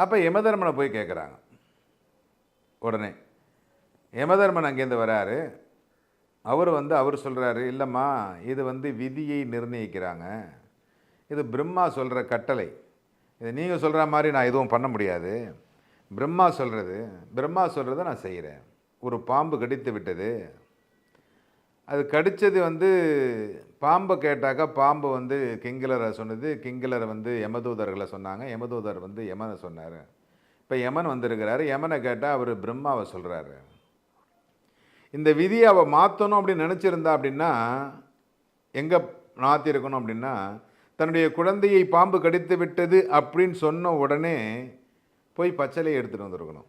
அப்போ யமதர்மனை போய் கேட்குறாங்க உடனே யமதர்மன் அங்கேருந்து வராரு. அவர் வந்து அவர் சொல்கிறாரு இல்லைம்மா இது வந்து விதியை நிர்ணயிக்கிறாங்க. இது பிரம்மா சொல்கிற கட்டளை. இது நீங்கள் சொல்கிற மாதிரி நான் எதுவும் பண்ண முடியாது. பிரம்மா சொல்கிறது பிரம்மா சொல்கிறத நான் செய்கிறேன் ஒரு பாம்பு கடித்து விட்டது. அது கடித்தது வந்து பாம்பை கேட்டாக்கா பாம்பு வந்து கிங்கிலரை சொன்னது கிங்கிலரை வந்து யமதூதர்களை சொன்னாங்க யமதூதர் வந்து யமனை சொன்னார். இப்போ யமன் வந்திருக்கிறாரு யமனை கேட்டால் அவர் பிரம்மாவை சொல்கிறாரு இந்த விதியை அவள் மாற்றணும் அப்படின்னு நினச்சிருந்தா அப்படின்னா எங்கே மாற்றிருக்கணும் அப்படின்னா தன்னுடைய குழந்தையை பாம்பு கடித்து விட்டது அப்படின்னு சொன்ன உடனே போய் பச்சலையை எடுத்துகிட்டு வந்திருக்கணும்.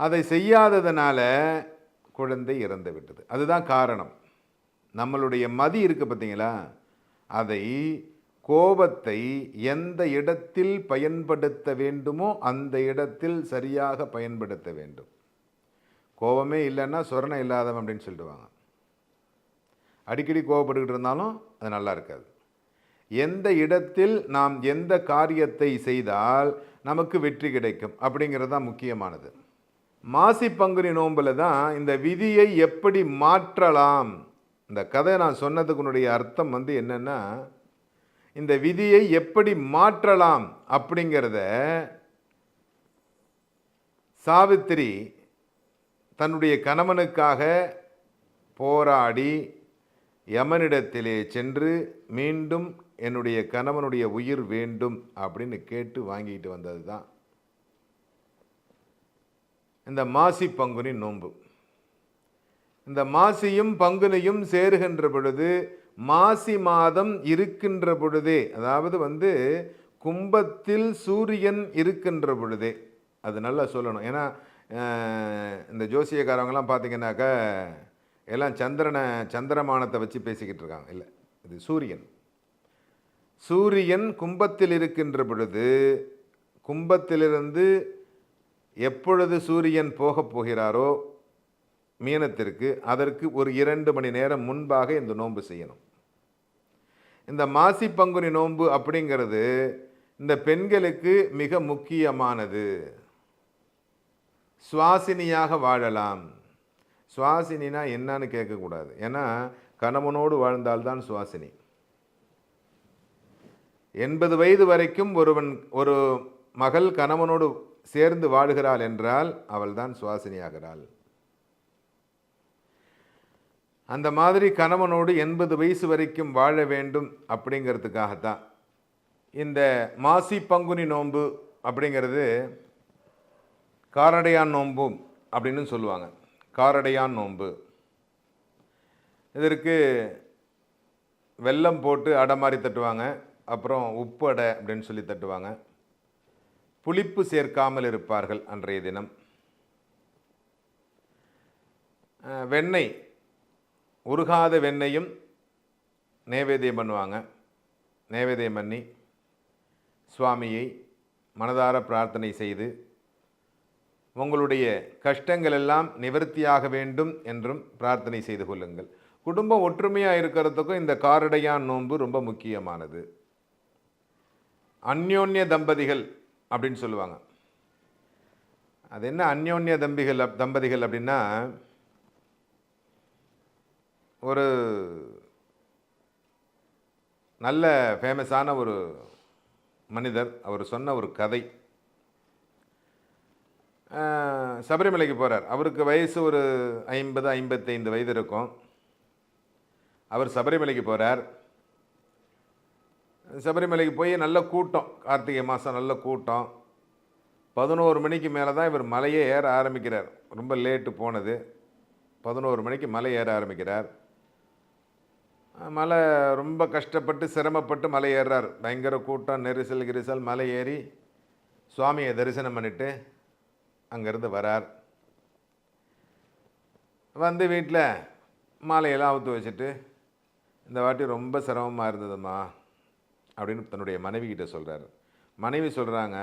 அதை செய்யாததுனால குழந்தை இறந்து விட்டது. அதுதான் காரணம். நம்மளுடைய மதி இருக்குது பார்த்தீங்களா? அதை கோபத்தை எந்த இடத்தில் பயன்படுத்த வேண்டுமோ அந்த இடத்தில் சரியாக பயன்படுத்த வேண்டும். கோபமே இல்லைன்னா சொரணம் இல்லாதவன் அப்படின்னு சொல்லிடுவாங்க. அடிக்கடி கோபப்பட்டுக்கிட்டு இருந்தாலும் அது நல்லா இருக்காது. எந்த இடத்தில் நாம் எந்த காரியத்தை செய்தால் நமக்கு வெற்றி கிடைக்கும் அப்படிங்கிறது தான் முக்கியமானது. மாசி பங்குனி நோம்பில் தான் இந்த விதியை எப்படி மாற்றலாம்? இந்த கதை நான் சொன்னதுக்குனுடைய அர்த்தம் வந்து என்னென்னா இந்த விதியை எப்படி மாற்றலாம் அப்படிங்கிறத சாவித்திரி தன்னுடைய கணவனுக்காக போராடி யமனிடத்திலே சென்று மீண்டும் என்னுடைய கணவனுடைய உயிர் வேண்டும் அப்படின்னு கேட்டு வாங்கிட்டு வந்தது தான் இந்த மாசி பங்குனி நோன்பு. இந்த மாசியும் பங்குனியும் சேருகின்ற பொழுது மாசி மாதம் இருக்கின்ற பொழுதே அதாவது வந்து கும்பத்தில் சூரியன் இருக்கின்ற பொழுதே அது நல்லா சொல்லணும். ஏன்னா இந்த ஜோசியக்காரவங்கெல்லாம் பார்த்தீங்கன்னாக்கா எல்லாம் சந்திரனை சந்திரமானத்தை வச்சு பேசிக்கிட்டு இருக்காங்க. இல்லை இது சூரியன். சூரியன் கும்பத்தில் இருக்கின்ற பொழுது கும்பத்திலிருந்து எப்பொழுது சூரியன் போகப் போகிறாரோ மீனத்திற்கு அதற்கு ஒரு இரண்டு மணி நேரம் முன்பாக இந்த நோன்பு செய்யணும். இந்த மாசி பங்குனி நோன்பு அப்படிங்கிறது இந்த பெண்களுக்கு மிக முக்கியமானது. சுவாசினியாக வாழலாம். சுவாசினா என்னன்னு கேட்கக்கூடாது. ஏன்னா கணவனோடு வாழ்ந்தால்தான் சுவாசினி. எண்பது வயது வரைக்கும் ஒருவன் ஒரு மகள் கணவனோடு சேர்ந்து வாழுகிறாள் என்றால் அவள்தான் சுவாசினியாகிறாள். அந்த மாதிரி கணவனோடு எண்பது வயசு வரைக்கும் வாழ வேண்டும் அப்படிங்கிறதுக்காகத்தான். இந்த மாசி பங்குனி நோன்பு அப்படிங்கிறது காரடையான் நோன்பும் அப்படின்னு சொல்லுவாங்க. காரடையான் நோன்பு. இதற்கு வெல்லம் போட்டு அடை மாதிரி தட்டுவாங்க. அப்புறம் உப்பு அடை அப்படின்னு சொல்லி தட்டுவாங்க. புளிப்பு சேர்க்காமல் இருப்பார்கள் அன்றைய தினம். வெண்ணெய் உருகாத வெண்ணெயும் நைவேத்தியம் பண்ணுவாங்க. நைவேத்தியம் பண்ணி சுவாமியை மனதார பிரார்த்தனை செய்து உங்களுடைய கஷ்டங்கள் எல்லாம் நிவர்த்தியாக வேண்டும் என்றும் பிரார்த்தனை செய்து கொள்ளுங்கள். குடும்பம் ஒற்றுமையாக இருக்கிறதுக்கும் இந்த காரடையான் நோன்பு ரொம்ப முக்கியமானது. அந்யோன்ய தம்பதிகள் அப்படின்னு சொல்லுவாங்க. அது என்ன அந்யோன்ய தம்பிகள் அப்- தம்பதிகள் அப்படின்னா ஒரு நல்ல ஃபேமஸான ஒரு மனிதர் அவர் சொன்ன ஒரு கதை. சபரிமலைக்கு போகிறார் அவருக்கு வயசு ஒரு ஐம்பது ஐம்பத்தைந்து வயது இருக்கும். அவர் சபரிமலைக்கு போகிறார் சபரிமலைக்கு போய் நல்ல கூட்டம் கார்த்திகை மாதம் நல்ல கூட்டம். பதினோரு மணிக்கு மேலே தான் இவர் மலையே ஏற ஆரம்பிக்கிறார். ரொம்ப லேட்டு போனது. பதினோரு மணிக்கு மலை ஏற ஆரம்பிக்கிறார். மலை ரொம்ப கஷ்டப்பட்டு சிரமப்பட்டு மலை ஏறுறார். பயங்கர கூட்டம் நெரிசல் கிரிசல் மலை ஏறி சுவாமியை தரிசனம் பண்ணிட்டு அங்கேருந்து வரார். வந்து வீட்டில் மாலையெல்லாம் அவுத்து வச்சுட்டு இந்த வாட்டி ரொம்ப சிரமமாக இருந்ததும்மா. அப்படின்னு தன்னுடைய மனைவி கிட்ட சொல்கிறாரு மனைவி சொல்கிறாங்க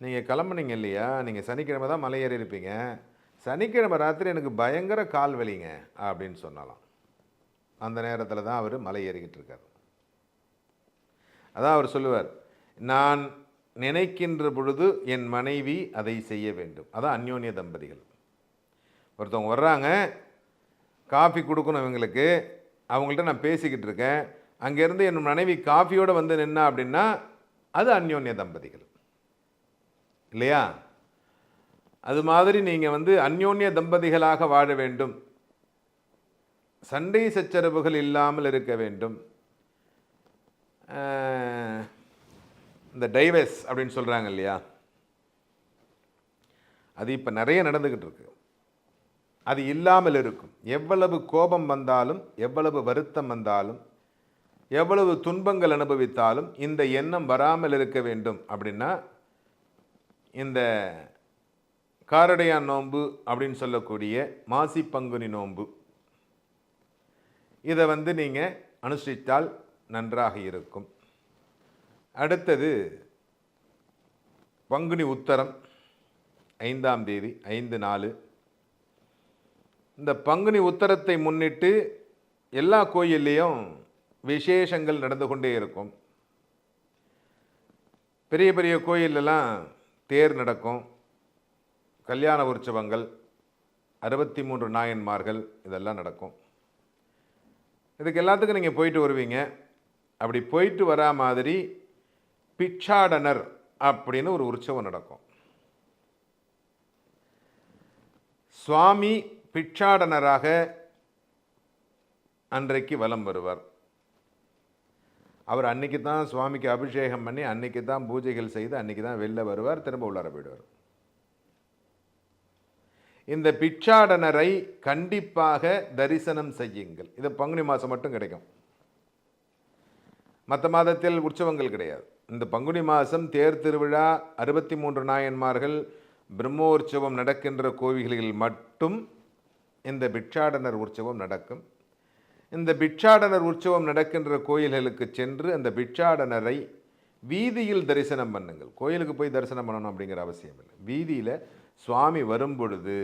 நீங்கள் கிளம்புனீங்க இல்லையா? நீங்கள் சனிக்கிழமை தான் மலை ஏறி இருப்பீங்க. சனிக்கிழமை ராத்திரி எனக்கு பயங்கர கால் வலிங்க அப்படின்னு சொன்னாலாம். அந்த நேரத்தில் தான் அவர் மலை ஏறிக்கிட்டு இருக்கார். அதான் அவர் சொல்லுவார் நான் நினைக்கின்ற பொழுது என் மனைவி அதை செய்ய வேண்டும். அதான் அந்யோன்ய தம்பதிகள். ஒருத்தவங்க வர்றாங்க காஃபி கொடுக்கணும் இவங்களுக்கு. அவங்கள்ட்ட நான் பேசிக்கிட்டு இருக்கேன். அங்கேருந்து என் மனைவி காஃபியோடு வந்து நின்னா அப்படின்னா அது அந்யோன்ய தம்பதிகள். இல்லையா? அது மாதிரி நீங்கள் வந்து அந்யோன்ய தம்பதிகளாக வாழ வேண்டும். சண்டை சச்சரவுகள் இல்லாமல் இருக்க வேண்டும். இந்த டைவர்ஸ் அப்படின்னு சொல்கிறாங்க இல்லையா? அது இப்போ நிறைய நடந்துக்கிட்டு இருக்கு. அது இல்லாமல் இருக்கும். எவ்வளவு கோபம் வந்தாலும் எவ்வளவு வருத்தம் வந்தாலும் எவ்வளவு துன்பங்கள் அனுபவித்தாலும் இந்த எண்ணம் வராமல் இருக்க வேண்டும் அப்படின்னா இந்த காரடையான் நோன்பு அப்படின்னு சொல்லக்கூடிய மாசி பங்குனி நோன்பு. இதை வந்து நீங்கள் அனுஷ்டித்தால் நன்றாக இருக்கும். அடுத்தது பங்குனி உத்தரம் ஐந்தாம் தேதி ஐந்து நாலு. இந்த பங்குனி உத்தரத்தை முன்னிட்டு எல்லா கோயில்லையும் விசேஷங்கள் நடந்து கொண்டே இருக்கும். பெரிய பெரிய கோயிலெல்லாம் தேர் நடக்கும். கல்யாண உற்சவங்கள் அறுபத்தி மூன்று நாயன்மார்கள் இதெல்லாம் நடக்கும். இதுக்கு எல்லாத்துக்கும் நீங்கள் போயிட்டு வருவீங்க. அப்படி போயிட்டு வரா மாதிரி பிச்சாடனர் அப்படின்னு ஒரு உற்சவம் நடக்கும். சுவாமி பிச்சாடனராக அன்றைக்கு வலம் வருவார். அவர் அன்னைக்கு தான் சுவாமிக்கு அபிஷேகம் பண்ணி அன்னைக்கு தான் பூஜைகள் செய்து அன்னைக்கு தான் வெளில வருவார் திரும்ப உள்ளார போயிடுவார். இந்த பிச்சாடனரை கண்டிப்பாக தரிசனம் செய்யுங்கள். இது பங்குனி மாதம் மட்டும் கிடைக்கும். மற்ற மாதத்தில் உற்சவங்கள் கிடையாது. இந்த பங்குனி மாதம் தேர் திருவிழா அறுபத்தி மூன்று நாயன்மார்கள் பிரம்மோற்சவம் நடக்கின்ற கோவில்களில் மட்டும் இந்த பிட்சாடனர் உற்சவம் நடக்கும். இந்த பிட்சாடனர் உற்சவம் நடக்கின்ற கோயில்களுக்கு சென்று அந்த பிட்சாடனரை வீதியில் தரிசனம் பண்ணுங்கள். கோயிலுக்கு போய் தரிசனம் பண்ணணும் அப்படிங்கிற அவசியம் இல்லை. வீதியில் சுவாமி வரும் பொழுது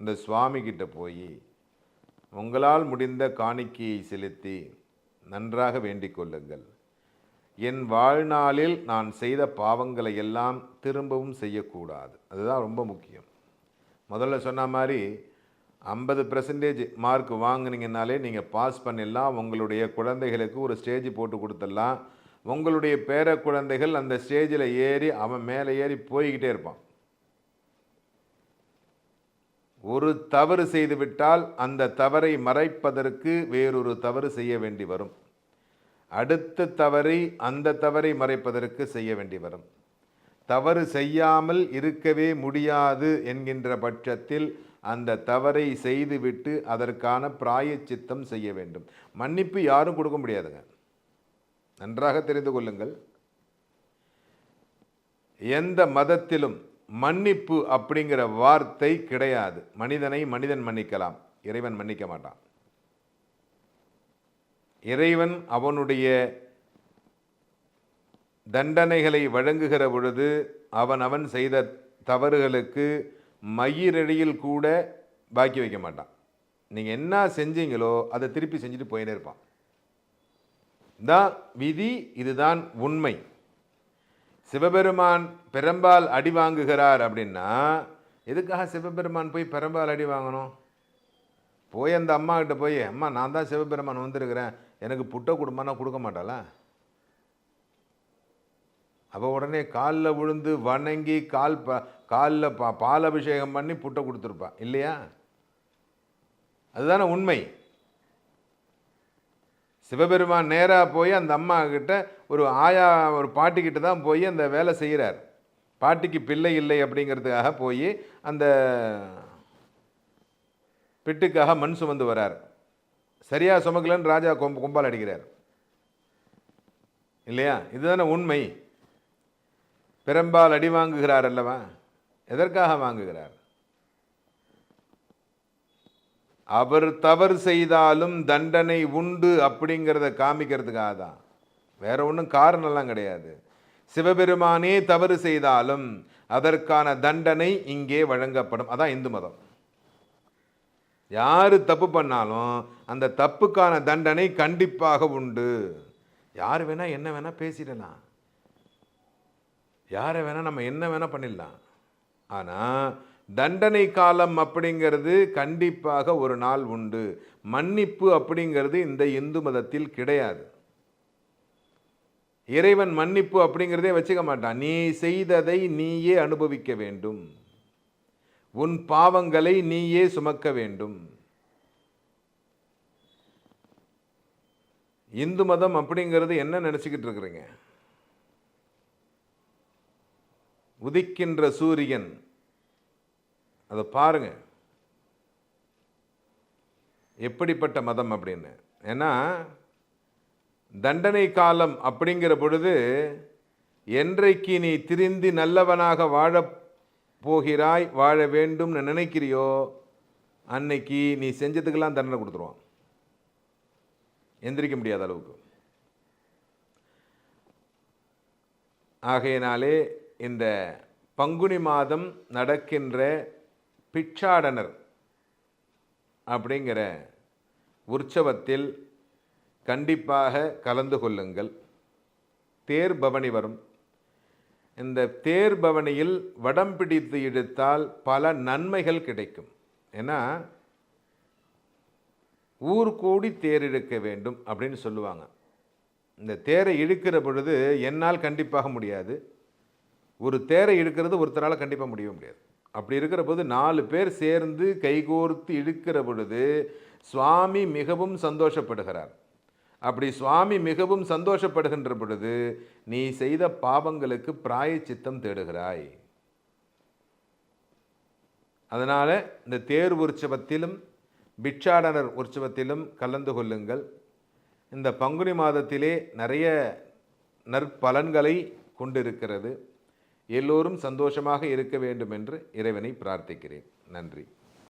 இந்த சுவாமி கிட்ட போய் உங்களால் முடிந்த காணிக்கையை செலுத்தி நன்றாக வேண்டிக் கொள்ளுங்கள். என் வாழ்நாளில் நான் செய்த பாவங்களை எல்லாம் திரும்பவும் செய்யக்கூடாது. அதுதான் ரொம்ப முக்கியம். முதல்ல சொன்ன மாதிரி ஐம்பது பெர்சன்டேஜ் மார்க் வாங்கினீங்கனாலே நீங்கள் பாஸ் பண்ணிடலாம். உங்களுடைய குழந்தைகளுக்கு ஒரு ஸ்டேஜ் போட்டு கொடுத்துடலாம். உங்களுடைய பேர குழந்தைகள் அந்த ஸ்டேஜில் ஏறி அவன் மேலே ஏறி போய்கிட்டே இருப்பான். ஒரு தவறு செய்துவிட்டால் அந்த தவறை மறைப்பதற்கு வேறொரு தவறு செய்ய வேண்டி வரும். அடுத்த தவறை அந்த தவறை மறைப்பதற்கு செய்ய வேண்டி வரும். தவறு செய்யாமல் இருக்கவே முடியாது என்கின்ற பட்சத்தில் அந்த தவறை செய்துவிட்டு அதற்கான பிராயச்சித்தம் செய்ய வேண்டும். மன்னிப்பு யாரும் கொடுக்க முடியாதுங்க. நன்றாக தெரிந்து கொள்ளுங்கள். எந்த மதத்திலும் மன்னிப்பு அப்படிங்கிற வார்த்தை கிடையாது. மனிதனை மனிதன் மன்னிக்கலாம். இறைவன் மன்னிக்க மாட்டான். இறைவன் அவனுடைய தண்டனைகளை வழங்குகிற பொழுது அவன் அவன் செய்த தவறுகளுக்கு மயிரடியில் கூட பாக்கி வைக்க மாட்டான். நீங்கள் என்ன செஞ்சீங்களோ அதை திருப்பி செஞ்சுட்டு போயினே இருப்பான். தான் விதி இதுதான் உண்மை. சிவபெருமான் பெரும்பால் அடி வாங்குகிறார் அப்படின்னா எதுக்காக சிவபெருமான் போய் பெரும்பால் அடி வாங்கணும்? போய் அந்த அம்மாக்கிட்ட போய் அம்மா நான் தான் சிவபெருமான் வந்திருக்கிறேன். எனக்கு புட்டை கொடுமானா கொடுக்க மாட்டாளா? அப்போ உடனே காலில் விழுந்து வணங்கி கால் ப காலில் பா பால் அபிஷேகம் பண்ணி புட்டை கொடுத்துருப்பா. இல்லையா? அதுதானே உண்மை. சிவபெருமான் நேராக போய் அந்த அம்மா கிட்ட ஒரு ஆயா ஒரு பாட்டிக்கிட்ட தான் போய் அந்த வேலை செய்கிறார் பாட்டிக்கு பிள்ளை இல்லை அப்படிங்கிறதுக்காக போய் அந்த பிட்டுக்காக மண் சுமந்து வரார். சரியாக சுமக்கலன்னு ராஜா கொம்ப கும்பால் அடிக்கிறார். இல்லையா? இதுதானே உண்மை. பெரும்பால் அடி வாங்குகிறார் அல்லவா? எதற்காக வாங்குகிறார்? அவர் தவறு செய்தாலும் தண்டனை உண்டு அப்படிங்கிறத காமிக்கிறதுக்காக தான். வேற ஒன்றும் காரணம்லாம் கிடையாது. சிவபெருமானே தவறு செய்தாலும் அதற்கான தண்டனை இங்கே வழங்கப்படும். அதான் இந்து மதம். யார் தப்பு பண்ணாலும் அந்த தப்புக்கான தண்டனை கண்டிப்பாக உண்டு. யார் வேணால் என்ன வேணால் பேசிடலாம். யாரை வேணால் நம்ம என்ன வேணால் பண்ணிடலாம். ஆனால் தண்டனை காலம் அப்படிங்கிறது கண்டிப்பாக ஒரு நாள் உண்டு. மன்னிப்பு அப்படிங்கிறது இந்த இந்து மதத்தில் கிடையாது. இறைவன் மன்னிப்பு அப்படிங்கிறதே வச்சுக்க மாட்டான். நீ செய்ததை நீயே அனுபவிக்க வேண்டும். உன் பாவங்களை நீயே சுமக்க வேண்டும். இந்து மதம் அப்படிங்கிறது என்ன நினச்சிக்கிட்டு இருக்கிறீங்க? உதிக்கின்ற சூரியன். அதை பாருங்க. எப்படிப்பட்ட மதம் அப்படின்னு. ஏன்னா தண்டனை காலம் அப்படிங்கிற பொழுது என்றைக்கு நீ திரிந்து நல்லவனாக வாழ போகிறாய் வாழ வேண்டும்னு நினைக்கிறியோ அன்னைக்கு நீ செஞ்சதுக்கெல்லாம் தண்டனை கொடுத்துருவான். எந்திரிக்க முடியாத அளவுக்கு. ஆகையினாலே இந்த பங்குனி மாதம் நடக்கின்ற பிச்சாடனர் அப்படிங்கிற உற்சவத்தில் கண்டிப்பாக கலந்து கொள்ளுங்கள். தேர் பவனி வரும். இந்த தேர் பவனியில் வடம் பிடித்து இழுத்தால் பல நன்மைகள் கிடைக்கும். ஏன்னா ஊர் கூடி தேர் இழுக்க வேண்டும் அப்படின்னு சொல்லுவாங்க. இந்த தேரை இழுக்கிற பொழுது என்னால் கண்டிப்பாக முடியாது. ஒரு தேரை இழுக்கிறது ஒருத்தரால் கண்டிப்பாக முடிய முடியாது. அப்படி இருக்கிற போது நாலு பேர் சேர்ந்து கைகோர்த்து இழுக்கிற பொழுது சுவாமி மிகவும் சந்தோஷப்படுகிறார். அப்படி சுவாமி மிகவும் சந்தோஷப்படுகின்ற பொழுது நீ செய்த பாவங்களுக்கு பிராயச்சித்தம் தேடுகிறாய். அதனால் இந்த தேர் உற்சவத்திலும் பிட்சாடனர் உற்சவத்திலும் கலந்து கொள்ளுங்கள். இந்த பங்குனி மாதத்திலே நிறைய நற்பலன்களை கொண்டிருக்கிறது. எல்லோரும் சந்தோஷமாக இருக்க வேண்டும் என்று இறைவனை பிரார்த்திக்கிறேன். நன்றி.